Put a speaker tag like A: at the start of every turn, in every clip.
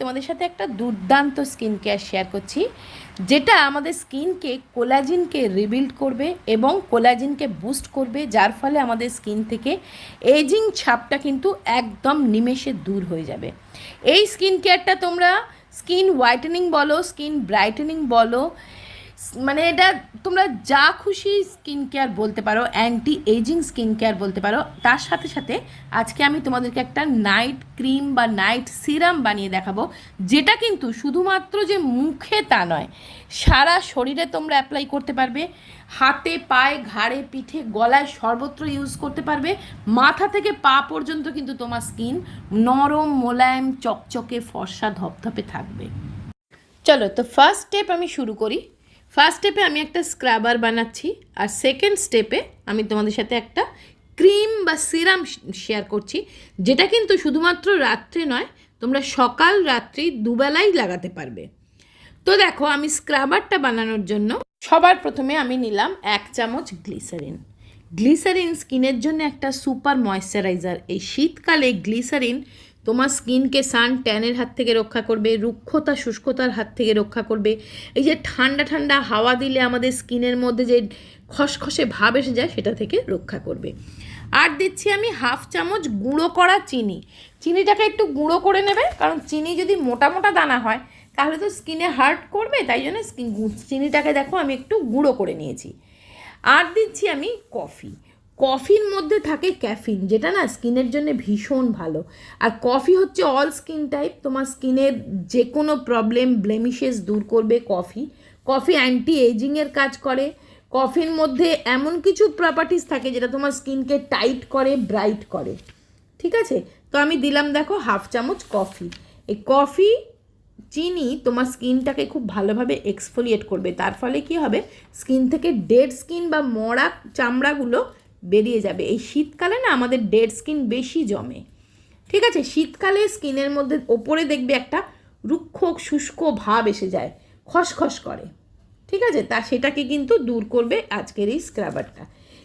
A: তোমাদের সাথে একটা দুর্দান্ত স্কিন কেয়ার শেয়ার করছি, যেটা আমাদের স্কিনকে কোলাজিনকে রিবিল্ড করবে এবং কোলাজিনকে বুস্ট করবে, যার ফলে আমাদের স্কিন থেকে এজিং ছাপটা কিন্তু একদম নিমেষে দূর হয়ে যাবে। এই স্কিন কেয়ারটা তোমরা স্কিন হোয়াইটেনিং বলো স্কিন ব্রাইটেনিং বলো মানে এটা তোমরা যা খুশি স্কিন কেয়ার বলতে পারো অ্যান্টি এজিং স্কিন কেয়ার বলতে পারো, তার সাথে সাথে আজকে আমি তোমাদেরকে একটা নাইট ক্রিম বা নাইট সিরাম বানিয়ে দেখাবো, যেটা কিন্তু শুধুমাত্র যে মুখে তা নয়, সারা শরীরে তোমরা অ্যাপ্লাই করতে পারবে, হাতে, পায়ে, ঘাড়ে, পিঠে, গলায় সর্বত্র ইউজ করতে পারবে, মাথা থেকে পা পর্যন্ত কিন্তু তোমার স্কিন নরম, মোলায়েম, চকচকে, ফর্সা, ধপধপে থাকবে। চলো তো ফার্স্ট স্টেপ আমি শুরু করি। ফার্স্ট স্টেপে আমি একটা স্ক্রাবার বানাচ্ছি, আর সেকেন্ড স্টেপে আমি তোমাদের সাথে একটা ক্রিম বা সিরাম শেয়ার করছি, যেটা কিন্তু শুধুমাত্র রাত্রে নয়, তোমরা সকাল রাত্রি দুবেলাই লাগাতে পারবে। তো দেখো, আমি স্ক্রাবারটা বানানোর জন্য সবার প্রথমে আমি নিলাম এক চামচ গ্লিসারিন গ্লিসারিন স্কিনের জন্য একটা সুপার ময়শ্চারাইজার এই শীতকালে গ্লিসারিন তোমার স্কিনকে সান ট্যানের হাত থেকে রক্ষা করবে, রুক্ষতা শুষ্কতার হাত থেকে রক্ষা করবে। এই যে ঠান্ডা ঠান্ডা হাওয়া দিলে আমাদের স্কিনের মধ্যে যে খসখসে ভাব এসে যায়, সেটা থেকে রক্ষা করবে। আর দিচ্ছি আমি হাফ চামচ গুঁড়ো করা চিনি। চিনিটাকে একটু গুঁড়ো করে নেবে, কারণ চিনি যদি মোটা মোটা দানা হয়, তাহলে তো স্কিনে হার্ট করবে, তাই জন্য স্কিন, চিনিটাকে দেখো আমি একটু গুঁড়ো করে নিয়েছি। আর দিচ্ছি আমি কফি। কফির মধ্যে থাকে ক্যাফিন, যেটা না স্কিনের জন্য ভীষণ ভালো। আর কফি হচ্ছে অল স্কিন টাইপ তোমার স্কিনের যে কোনো প্রবলেম ব্লেমিশেস দূর করবে কফি। কফি অ্যান্টি এজিংয়ের কাজ করে। কফির মধ্যে এমন কিছু প্রপার্টিস থাকে যেটা তোমার স্কিনকে টাইট করে ব্রাইট করে। ঠিক আছে? তো আমি দিলাম দেখো হাফ চামচ কফি। এই কফি চিনি তোমার স্কিনটাকে খুব ভালোভাবে এক্সফোলিয়েট করবে। তার ফলে কি হবে? স্কিন থেকে ডেড স্কিন বা মরা চামড়াগুলো বেরিয়ে যাবে। এই শীতকালে না আমাদের ডেড স্কিন বেশি জমে। ঠিক আছে? শীতকালে স্কিনের মধ্যে ওপরে দেখবে একটা রুক্ষ, শুষ্ক ভাব এসে যায়, খসখস করে। ঠিক আছে? তা সেটাকে কিন্তু দূর করবে আজকের এই স্ক্রাবারটা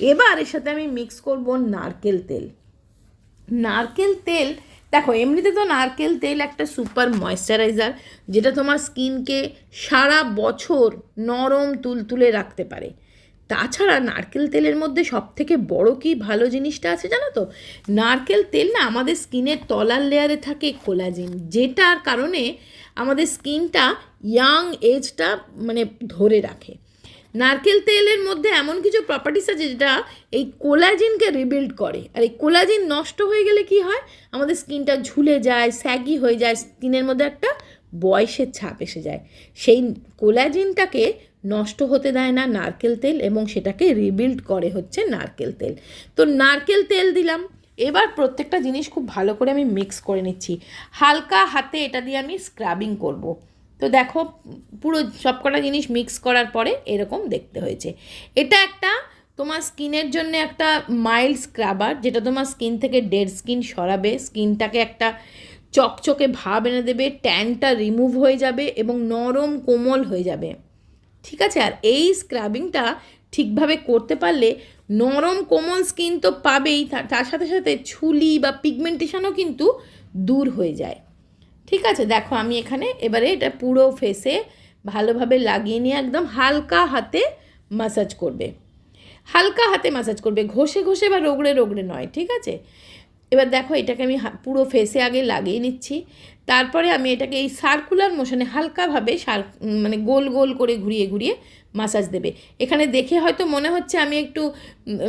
A: এবার এর সাথে আমি মিক্স করব নারকেল তেল। নারকেল তেল, দেখো, এমনিতে তো নারকেল তেল একটা সুপার ময়শ্চারাইজার যেটা তোমার স্কিনকে সারা বছর নরম, তুলতুলে রাখতে পারে। তাছাড়া নারকেল তেলের মধ্যে সব থেকে বড় কি ভালো জিনিসটা আছে জানো তো? নারকেল তেল না আমাদের স্কিনের তলার লেয়ারে থাকে কোলাজিন যেটার কারণে আমাদের স্কিনটা ইয়াং এজটা মানে ধরে রাখে। নারকেল তেলের মধ্যে এমন কিছু প্রপার্টিস আছে যেটা এই কোলাজিনকে রিবিল্ড করে। আর এই কোলাজিন নষ্ট হয়ে গেলে কি হয়? আমাদের স্কিনটা ঝুলে যায় স্যাগি হয়ে যায়, স্কিনের মধ্যে একটা বয়সের ছাপ এসে যায়। সেই কোলাজিনটাকে নষ্ট হতে দেয় না নারকেল তেল এবং সেটাকে রিবিল্ড করে হচ্ছে নারকেল তেল। তো নারকেল তেল দিলাম। এবার প্রত্যেকটা জিনিস খুব ভালো করে আমি মিক্স করে নিচ্ছি। হালকা হাতে এটা দিয়ে আমি স্ক্রাবিং করব। তো দেখো, পুরো সবকটা জিনিস মিক্স করার পরে এরকম দেখতে হয়েছে। এটা একটা তোমার স্কিনের জন্য একটা মাইল্ড স্ক্রাবার যেটা তোমার স্কিন থেকে ডেড স্কিন সরাবে। স্কিনটাকে একটা চকচকে ভাব এনে দেবে ট্যানটা রিমুভ হয়ে যাবে এবং নরম কোমল হয়ে যাবে। ঠিক আছে? আর এই স্ক্রাবিংটা ঠিকভাবে করতে পারলে নরম কোমল স্কিন তো পাবেই তার সাথে সাথে ছুলি বা পিগমেন্টেশনও কিন্তু দূর হয়ে যায়। ঠিক আছে? দেখো, আমি এখানে এবারে এটা পুরো ফেসে ভালোভাবে লাগিয়ে নিয়ে একদম হালকা হাতে মাসাজ করবে। হালকা হাতে মাসাজ করবে, ঘষে ঘষে বা রোগড়ে রোগড়ে নয়, ঠিক আছে? এবার দেখো এটাকে আমি পুরো ফেসে আগে লাগিয়ে নিচ্ছি। তারপরে আমি এটাকে এই সার্কুলার মোশনে হালকাভাবে সার মানে গোল গোল করে ঘুরিয়ে ঘুরিয়ে মাসাজ দেবে। এখানে দেখে হয়তো মনে হচ্ছে আমি একটু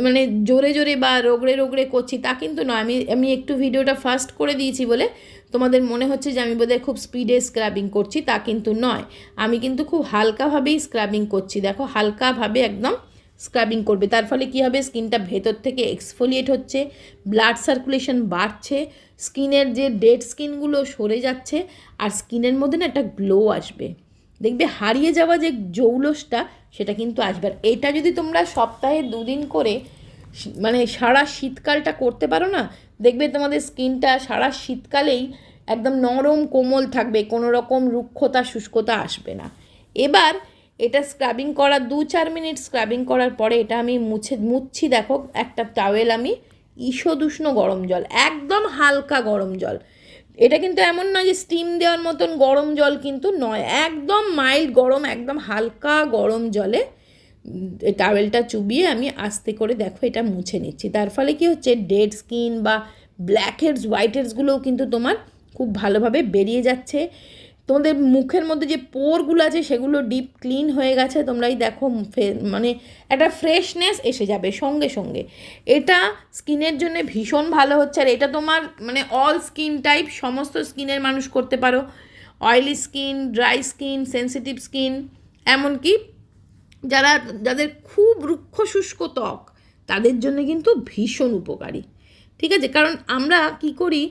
A: মানে জোরে জোরে বা রোগড়ে রোগড়ে করছি তা কিন্তু নয়। আমি আমি একটু ভিডিওটা ফাস্ট করে দিয়েছি বলে তোমাদের মনে হচ্ছে যে আমি বোধহয় খুব স্পিডে স্ক্রাবিং করছি তা কিন্তু নয়। আমি কিন্তু খুব হালকাভাবেই স্ক্রাবিং করছি। দেখো হালকাভাবে একদম স্ক্রাবিং করবে। তার ফলে কী হবে? স্কিনটা ভেতর থেকে এক্সফোলিয়েট হচ্ছে ব্লাড সার্কুলেশন বাড়ছে, স্কিনের যে ডেড স্কিনগুলো সরে যাচ্ছে আর স্কিনের মধ্যে না একটা গ্লো আসবে। দেখবে হারিয়ে যাওয়া যে জৌলসটা, সেটা কিন্তু আসবে। আর এটা যদি তোমরা সপ্তাহে দুদিন করে মানে সারা শীতকালটা করতে পারো না, দেখবে তোমাদের স্কিনটা সারা শীতকালেই একদম নরম কোমল থাকবে, কোনো রকম রুক্ষতা শুষ্কতা আসবে না। এবার এটা স্ক্রাবিং করা, দু চার মিনিট স্ক্রাবিং করার পরে এটা আমি মুছে মুছছি দেখো, একটা টাওয়েল আমি ঈষদুষ্ণ গরম জল, একদম হালকা গরম জল। এটা কিন্তু এমন নয় যে স্টিম দেওয়ার মতন গরম জল কিন্তু নয়, একদম মাইল্ড গরম, একদম হালকা গরম জলে টাওয়েলটা চুবিয়ে আমি আস্তে করে দেখো এটা মুছে নিচ্ছি। তার ফলে কি হচ্ছে ডেড স্কিন বা ব্ল্যাক হেডস হোয়াইট হেডসগুলোও কিন্তু তোমার খুব ভালোভাবে বেরিয়ে যাচ্ছে। তোমাদের মুখের মধ্যে যে পোরগুলো আছে সেগুলো ডিপ ক্লিন হয়ে গেছে, তোমরাই দেখো মানে একটা ফ্রেশনেস এসে যাবে সঙ্গে সঙ্গে। এটা স্কিনের জন্য ভীষণ ভালো হচ্ছে, আর এটা তোমার মানে অল স্কিন টাইপ সমস্ত স্কিনের মানুষ করতে পারো। Oily skin dry skin sensitive skin এমনকি যারা, যাদের খুব রুক্ষ শুষ্ক ত্বক, তাদের জন্য কিন্তু ভীষণ উপকারী। ঠিক আছে? কারণ আমরা কি করি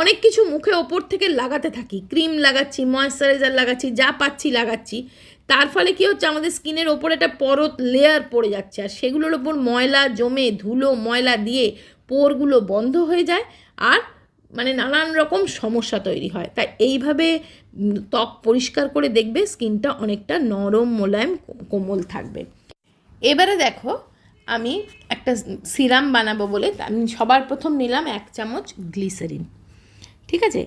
A: অনেক কিছু মুখে ওপর থেকে লাগাতে থাকি। ক্রিম লাগাচ্ছি ময়েশ্চারাইজার লাগাচ্ছি, যা পাচ্ছি লাগাচ্ছি। তার ফলে কী হচ্ছে, আমাদের স্কিনের ওপর একটা পরত লেয়ার পড়ে যাচ্ছে। আর সেগুলোর ওপর ময়লা জমে, ধুলো, ময়লা দিয়ে পোরগুলো বন্ধ হয়ে যায় আর মানে নানান রকম সমস্যা তৈরি হয়। তাই এইভাবে ত্বক পরিষ্কার করে দেখবে, স্কিনটা অনেকটা নরম, মোলায়েম, কোমল থাকবে। এবারে দেখো, আমি একটা সিরাম বানাবো বলে, আমি সবার প্রথম নিলাম এক চামচ গ্লিসারিন। ঠিক আছে?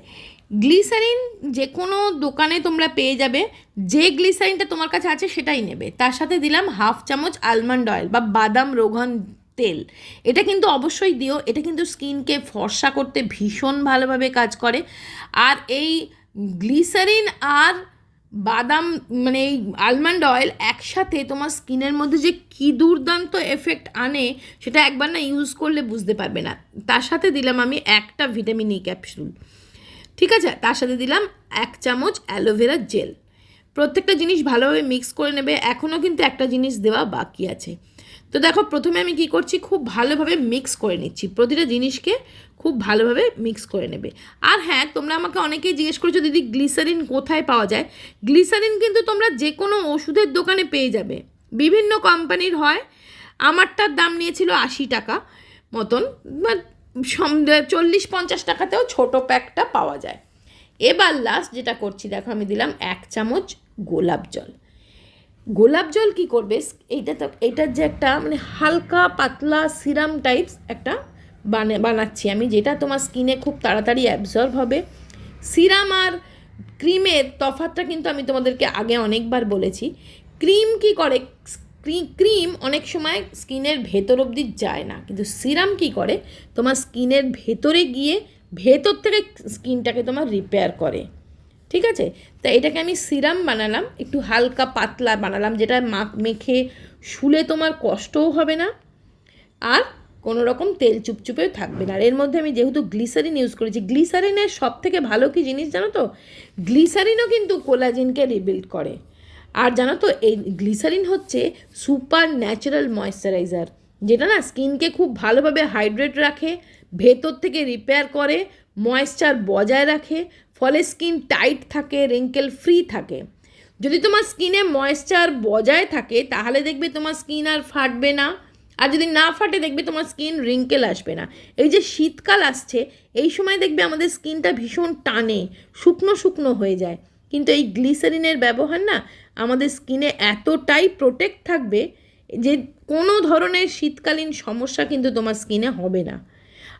A: গ্লিসারিন যে কোনো দোকানে তোমরা পেয়ে যাবে। যে গ্লিসারিনটা তোমার কাছে আছে সেটাই নেবে। তার সাথে দিলাম হাফ চামচ আলমন্ড অয়েল বা বাদাম রোগন তেল। এটা কিন্তু অবশ্যই দিও। এটা কিন্তু স্কিনকে ফর্সা করতে ভীষণ ভালোভাবে কাজ করে। আর এই গ্লিসারিন আর বাদাম মানে এই আলমন্ড অয়েল একসাথে তোমার স্কিনের মধ্যে যে কী দুর্দান্ত এফেক্ট আনে, সেটা একবার না ইউজ করলে বুঝতে পারবে না। তার সাথে দিলাম আমি একটা ভিটামিন ই ক্যাপসুল ঠিক আছে? তার সাথে দিলাম এক চামচ অ্যালোভেরা জেল প্রত্যেকটা জিনিস ভালোভাবে মিক্স করে নেবে। এখনও কিন্তু একটা জিনিস দেওয়া বাকি আছে। তো দেখো, প্রথমে আমি কি করছি? খুব ভালোভাবে মিক্স করে নিচ্ছি। প্রতিটা জিনিসকে খুব ভালোভাবে মিক্স করে নেবে। আর হ্যাঁ তোমরা আমাকে অনেকেই জিজ্ঞেস করেছ, দিদি গ্লিসারিন কোথায় পাওয়া যায়? গ্লিসারিন কিন্তু তোমরা যে কোনো ওষুধের দোকানে পেয়ে যাবে। বিভিন্ন কোম্পানির হয়। আমারটার দাম নিয়েছিল আশি টাকা মতন চল্লিশ পঞ্চাশ টাকাতেও ছোটো প্যাকটা পাওয়া যায়। এবার লাস্ট যেটা করছি, দেখো, আমি দিলাম এক চামচ গোলাপ জল। গোলাপ জল কী করবে? এইটা তো এইটার যে একটা মানে হালকা পাতলা সিরাম টাইপস একটা বানে, বানাচ্ছি আমি, যেটা তোমার স্কিনে খুব তাড়াতাড়ি অ্যাবজর্ব হবে। সিরাম আর ক্রিমের তফাতটা কিন্তু আমি তোমাদেরকে আগে অনেকবার বলেছি। ক্রিম কি করে? ক্রিম অনেক সময় স্কিনের ভেতর অবধি যায় না, কিন্তু সিরাম কি করে? তোমার স্কিনের ভেতরে গিয়ে ভেতর থেকে স্কিনটাকে তোমার রিপেয়ার করে। ঠিক আছে? তা এটাকে আমি সিরাম বানালাম, একটু হালকা পাতলা বানালাম, যেটা মাখ মেখে শুলে তোমার কষ্টও হবে না, আর কোনো রকম তেল চুপচুপেও থাকবে না। আর এর মধ্যে আমি যেহেতু গ্লিসারিন ইউজ করেছি, গ্লিসারিনের সব থেকে ভালো কি জিনিস জানো তো? গ্লিসারিনও কিন্তু কোলাজিনকে রিবিল্ড করে। আর জানো তো, এই গ্লিসারিন হচ্ছে সুপার ন্যাচারাল ময়েশ্চারাইজার, যেটা না স্কিনকে খুব ভালোভাবে হাইড্রেট রাখে, ভেতর থেকে রিপেয়ার করে, ময়েশ্চার বজায় রাখে ফলে স্কিন টাইট থাকে, রিঙ্কেল ফ্রি থাকে। যদি তোমার স্কিনে ময়েশ্চার বজায় থাকে, তাহলে দেখবে তোমার স্কিন আর ফাটবে না। আর যদি না ফাটে, দেখবে তোমার স্কিন রিঙ্কেল আসবে না। এই যে শীতকাল আসছে, এই সময় দেখবে আমাদের স্কিনটা ভীষণ টানে, শুকনো শুকনো হয়ে যায়। কিন্তু এই গ্লিসারিনের ব্যবহার না, আমাদের স্কিনে এতটাই প্রোটেক্ট থাকবে যে কোনো ধরনের শীতকালীন সমস্যা কিন্তু তোমার স্কিনে হবে না।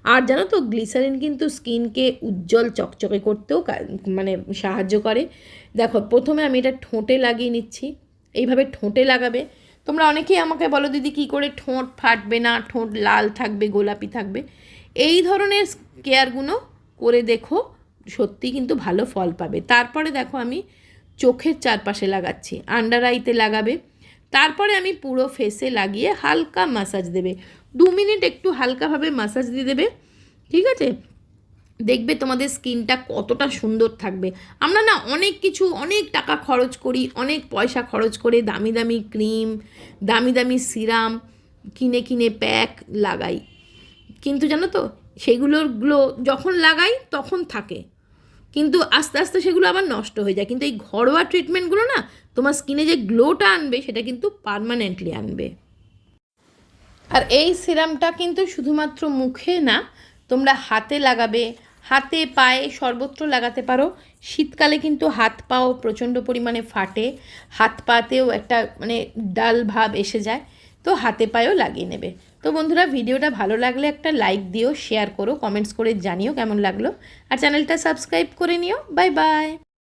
A: আর জানো তো, গ্লিসারিন কিন্তু স্কিনকে উজ্জ্বল চকচকে করতেও মানে সাহায্য করে। দেখো, প্রথমে আমি এটা ঠোঁটে লাগিয়ে নিচ্ছি। এইভাবে ঠোঁটে লাগাবে। তোমরা অনেকেই আমাকে বলো, দিদি, কী করে ঠোঁট ফাটবে না? ঠোঁট লাল থাকবে, গোলাপি থাকবে? এই ধরনের কেয়ারগুলো করে দেখো, সত্যি কিন্তু ভালো ফল পাবে। তারপরে দেখো, আমি চোখের চারপাশে লাগাচ্ছি। আন্ডার আইতে লাগাবে। তারপরে আমি পুরো ফেসে লাগিয়ে হালকা মাসাজ দেবে। দু মিনিট একটু হালকাভাবে মাসাজ দিয়ে দেবে, ঠিক আছে? দেখবে তোমাদের স্কিনটা কতটা সুন্দর থাকবে। আমরা না অনেক কিছু, অনেক টাকা খরচ করি, অনেক পয়সা খরচ করে দামি দামি ক্রিম, দামি দামি সিরাম, কিনে কিনে প্যাক লাগাই। কিন্তু জানো তো, সেগুলোর গ্লো যখন লাগাই তখন থাকে। কিন্তু আস্তে আস্তে সেগুলো আবার নষ্ট হয়ে যায়। কিন্তু এই ঘরোয়া ট্রিটমেন্টগুলো না, তোমার স্কিনে যে গ্লোটা আনবে সেটা কিন্তু পারমানেন্টলি আনবে। আর এই সিরামটা কিন্তু শুধুমাত্র মুখে না, তোমরা হাতে লাগাবে, হাতে পায়ে সর্বত্র লাগাতে পারো। শীতকালে কিন্তু হাত পাও প্রচণ্ড পরিমাণে ফাটে, হাত পাতেও একটা মানে ডাল ভাব এসে যায়, তো হাতে পায়েও লাগিয়ে নেবে। তো বন্ধুরা, ভিডিওটা ভালো লাগলে একটা লাইক দিও, শেয়ার করো, কমেন্টস করে জানিও কেমন লাগল। আর চ্যানেলটা সাবস্ক্রাইব করে নিও। Bye bye.